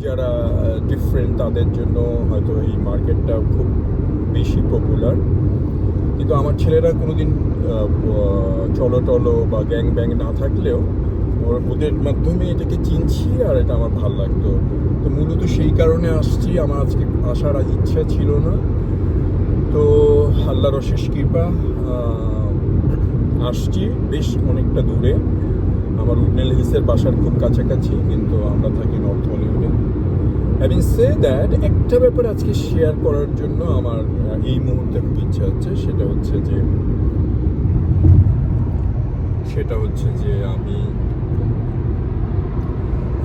যারা ডিফারেন্ট তাদের জন্য হয়তো এই মার্কেটটা খুব বেশি পপুলার কিন্তু আমার ছেলেরা কোনোদিন আহ, ব- চলো টলো বা গ্যাং ব্যাং না থাকলেও ওদের মাধ্যমে এটাকে চিনছি আর এটা আমার ভালো লাগতো। তো মূলত সেই কারণে আসছি। আমার আজকে আসার ইচ্ছা ছিল না। তো আল্লাহর অশেষ কৃপা আসছি বেশ অনেকটা দূরে। আমার উডনেল হিলসের বাসার খুব কাছাকাছি, কিন্তু আমরা থাকি নর্থ হলিউডে হ্যাভিং সে দ্যাট একটা ব্যাপার আজকে শেয়ার করার জন্য আমার এই মুহূর্তে খুব ইচ্ছা হচ্ছে, সেটা হচ্ছে যে, সেটা হচ্ছে যে আমি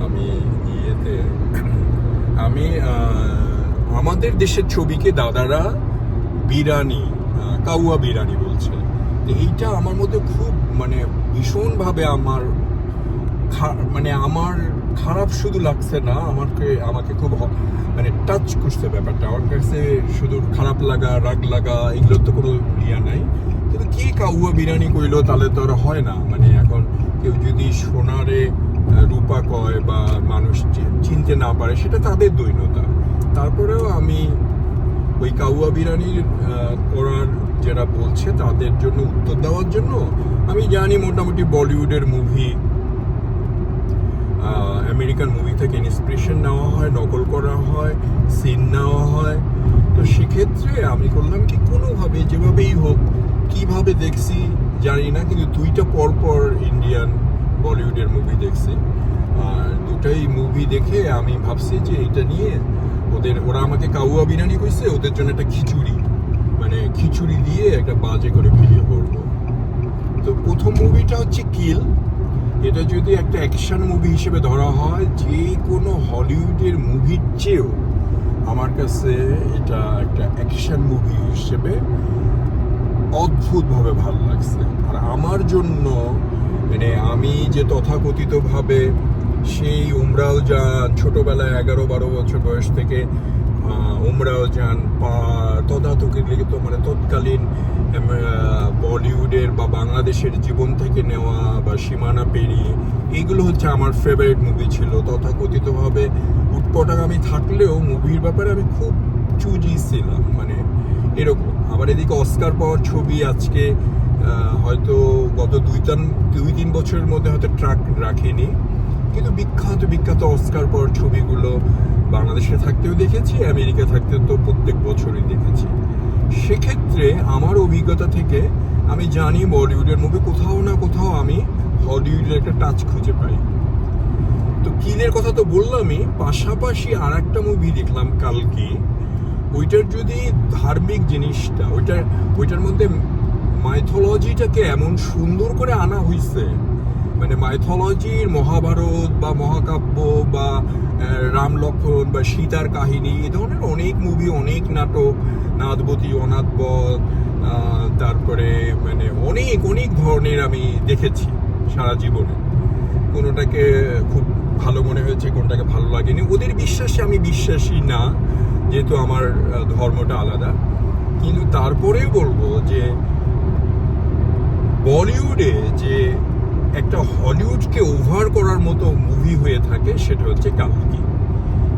আমি ইয়েতে, আমি আমাদের দেশের ছবিকে দাদারা বিরানি কাউয়া বিরানি বলছে। এইটা আমার মধ্যে খুব মানে ভীষণভাবে আমার মানে আমার খারাপ শুধু লাগছে না, আমাকে আমাকে খুব মানে টাচ করছে ব্যাপারটা। আমার কাছে শুধু খারাপ লাগা, রাগ লাগা, এগুলোর তো কোনো ইয়া নাই। কিন্তু কি কাউয়া বিরিয়ানি কইলো, তাহলে তো আর হয় না। মানে এখন কেউ যদি সোনারে রূপা কয় বা মানুষ চিনতে না পারে, সেটা তাদের দৈন্যতা তারপরেও আমি ওই কাউয়া বিরিয়ানির করার যারা বলছে, তাদের জন্য উত্তর দেওয়ার জন্য আমি জানি মোটামুটি বলিউডের মুভি আমেরিকান মুভি থেকে ইন্সপিরেশন নেওয়া হয়, নকল করা হয় সিন নেওয়া হয়। তো সেক্ষেত্রে আমি করলাম কি, কোনোভাবে, যেভাবেই হোক, কীভাবে দেখছি জানি না, কিন্তু দুইটা পরপর ইন্ডিয়ান বলিউডের মুভি দেখছি। আর দুটাই মুভি দেখে আমি ভাবছি যে এটা নিয়ে ওদের, ওরা আমাকে কাউয়া বিরিয়ানি কইছে, ওদের জন্য একটা খিচুড়ি। মানে খিচুড়ি দিয়ে একটা বাজে করে ভিডিও করব। তো প্রথম মুভিটা হচ্ছে কিল এটা যদি একটা অ্যাকশন মুভি হিসেবে ধরা হয়, যে কোনো হলিউডের মুভির চেয়েও আমার কাছে এটা একটা অ্যাকশন মুভি হিসেবে অদ্ভুতভাবে ভালো লাগছে। আর আমার জন্য মানে আমি যে তথাকথিতভাবে সেই উমরাও যান, ছোটোবেলায় এগারো বারো বছর বয়স থেকে উমরাও যান পা তদাতকির লিখিত মানে তৎকালীন বলিউডের বা বাংলাদেশের জীবন থেকে নেওয়া বা সীমানা পেরিয়ে এইগুলো হচ্ছে আমার ফেভারিট মুভি ছিল। তথাকথিতভাবে উৎপটাগামী থাকলেও মুভির ব্যাপারে আমি খুব চুজি ছিলাম। মানে এরকম, আবার এদিকে অস্কার পাওয়ার ছবি আজকে হয়তো গত দুই তিন দুই তিন বছরের মধ্যে হয়তো ট্রাক রাখেনি। কিন্তু বিখ্যাত বিখ্যাত অস্কার পাওয়ার ছবিগুলো বাংলাদেশে থাকতেও দেখেছি আমেরিকা থাকতেও তো প্রত্যেক বছরই দেখেছি। সেক্ষেত্রে আমার অভিজ্ঞতা থেকে আমি জানি বলিউডের মুভি, কোথাও না কোথাও আমি হলিউডের একটা টাচ খুঁজে পাই। তো কিলের কথা তো বললামই, পাশাপাশি আর একটা মুভি দেখলাম কালকে, ওইটার যদি ধার্মিক জিনিসটা, ওইটার ওইটার মধ্যে মাইথোলজিটাকে এমন সুন্দর করে আনা হয়েছে মানে মাইথোলজির মহাভারত বা মহাকাব্য বা রাম লক্ষণ বা সীতার কাহিনী, এ ধরনের অনেক মুভি অনেক নাটক, নাদবতী অনাথবধ অনেক অনেক ধরনের আমি দেখেছি সারা জীবনে। কোনোটাকে খুব ভালো মনে হয়েছে, কোনটাকে ভালো লাগেনি। ওদের বিশ্বাসে আমি বিশ্বাসী না, যেহেতু আমার ধর্মটা আলাদা। কিন্তু তারপরেও বলব যে, বলিউডে যে একটা হলিউডকে ওভার করার মতো মুভি হয়ে থাকে, সেটা হচ্ছে কালকি।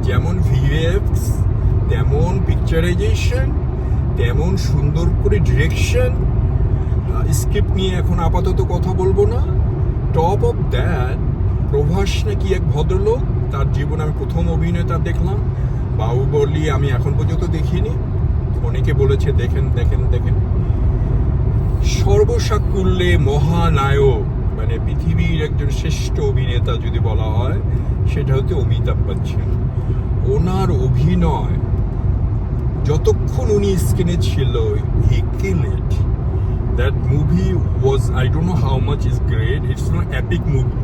যেমন ভিএফস তেমন পিকচারাইজেশন তেমন সুন্দর করে ডিরেকশন স্ক্রিপ্ট নিয়ে এখন আপাতত কথা বলব না। টপ অফ দ্যাট প্রভাস নাকি এক ভদ্রলোক, তার জীবনে আমি প্রথম অভিনেতা দেখলাম। বাহুবলী আমি এখন পর্যন্ত দেখিনি। অনেকে বলেছে, দেখেন দেখেন দেখেন। সর্বসাকুল্যে মহানায়ক মানে পৃথিবীর একজন শ্রেষ্ঠ অভিনেতা যদি বলা হয়, সেটা হচ্ছে অমিতাভ বচ্চন। ওনার অভিনয়, যতক্ষণ উনি স্ক্রিনে ছিল he kill that movie was I don't know how much is great it's not epic movie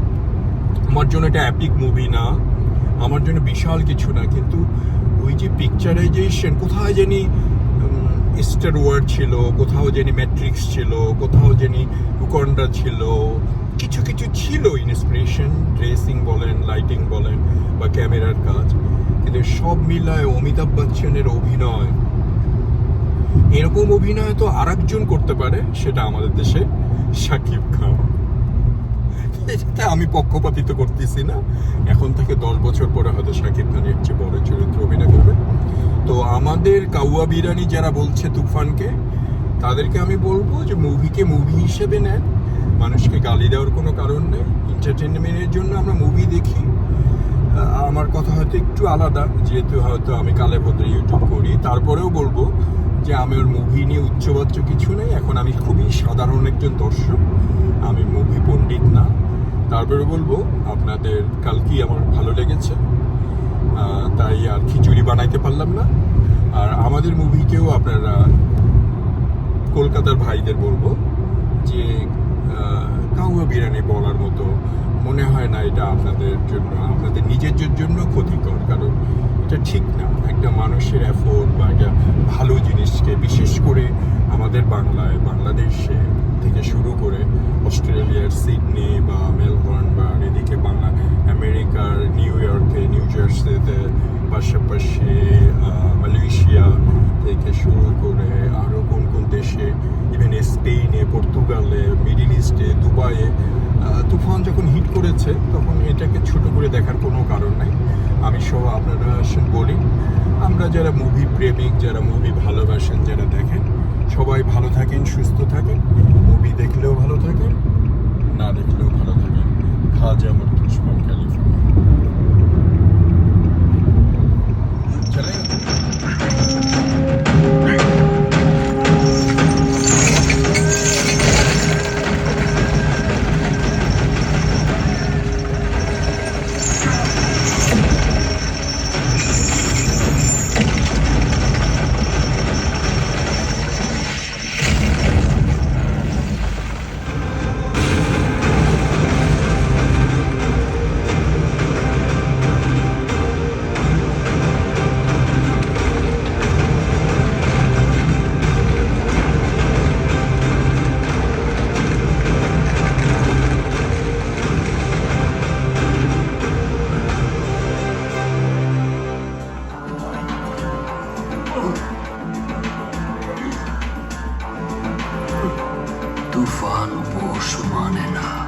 আমার জন্য এটা অ্যাপিক মুভি না। আমার জন্য বিশাল কিছু না। কিন্তু ওই যে পিকচারাইজেশন কোথায় জানি স্টার ওয়ার্ড ছিল, কোথাও জানি ম্যাট্রিক্স ছিল, কোথাও জানি উকন্ডা ছিল, কিছু কিছু ছিল ইন্সপিরেশন ড্রেসিং বলেন লাইটিং বলেন, বা ক্যামেরার কাজ। কিন্তু সব মিলায় অমিতাভ বচ্চনের অভিনয় এরকম অভিনয় তো আরেকজন করতে পারে, সেটা আমাদের দেশে শাকিব খান। এটাতে আমি পক্ষপাতিত করতেছি না। এখন থেকে দশ বছর পরে হয়তো শাকিব খান এর চেয়ে বড় চরিত্র অভিনয় করবে। তো আমাদের কাউয়া বিরানি যারা বলছে তুফানকে, তাদেরকে আমি বলব যে মুভিকে মুভি হিসেবে নেন। মানুষকে গালি দেওয়ার কোনো কারণ নেই। এন্টারটেনমেন্টের জন্য আমরা মুভি দেখি। আমার কথা হয়তো একটু আলাদা, যেহেতু হয়তো আমি কালে ভদ্রে ইউটিউব করি। তারপরেও বলব যে আমার মুভি নিয়ে উচ্চবাচ্য কিছু নেই। এখন আমি খুবই সাধারণ একজন দর্শক। আমি মুভি পণ্ডিত না। তারপরে বলব, আপনাদের কালকেই আমার ভালো লেগেছে। তাই আর খিচুড়ি বানাইতে পারলাম না। আর আমাদের মুভিকেও আপনারা কলকাতার ভাইদের বলব যে কাউয়া বিরিয়ানি বলার মতো মনে হয় না এটা আপনাদের জন্য, আপনাদের নিজের জন্য ক্ষতিকর। কারণ এটা ঠিক না। একটা মানুষের অ্যাফোর্ড বা একটা ভালো জিনিসকে বিশেষ করে আমাদের বাংলায় বাংলাদেশে থেকে শুরু করে অস্ট্রেলিয়ার সিডনি বা মেলবোর্ন বা এদিকে বাংলা আমেরিকার নিউ ইয়র্কে নিউ জার্সিতে পাশাপাশি আহ, মালয়েশিয়া থেকে শুরু করে আরও কোন কোন দেশে ইভেন স্পেনে পর্তুগালে, মিডিল ইস্টে, দুবাইয়ে তুফান যখন হিট করেছে, তখন এটাকে ছোট করে দেখার কোনো কারণ নাই। আমি সহ আপনারা বলি। আমরা যারা মুভি প্রেমিক, যারা মুভি ভালোবাসেন, যারা দেখেন, সবাই ভালো থাকেন, সুস্থ থাকেন। মুভি দেখলেও ভালো থাকেন, না দেখলেও ভালো থাকেন। খাজা মর্তুজ ফ্রম তুফান পোষ মানে না।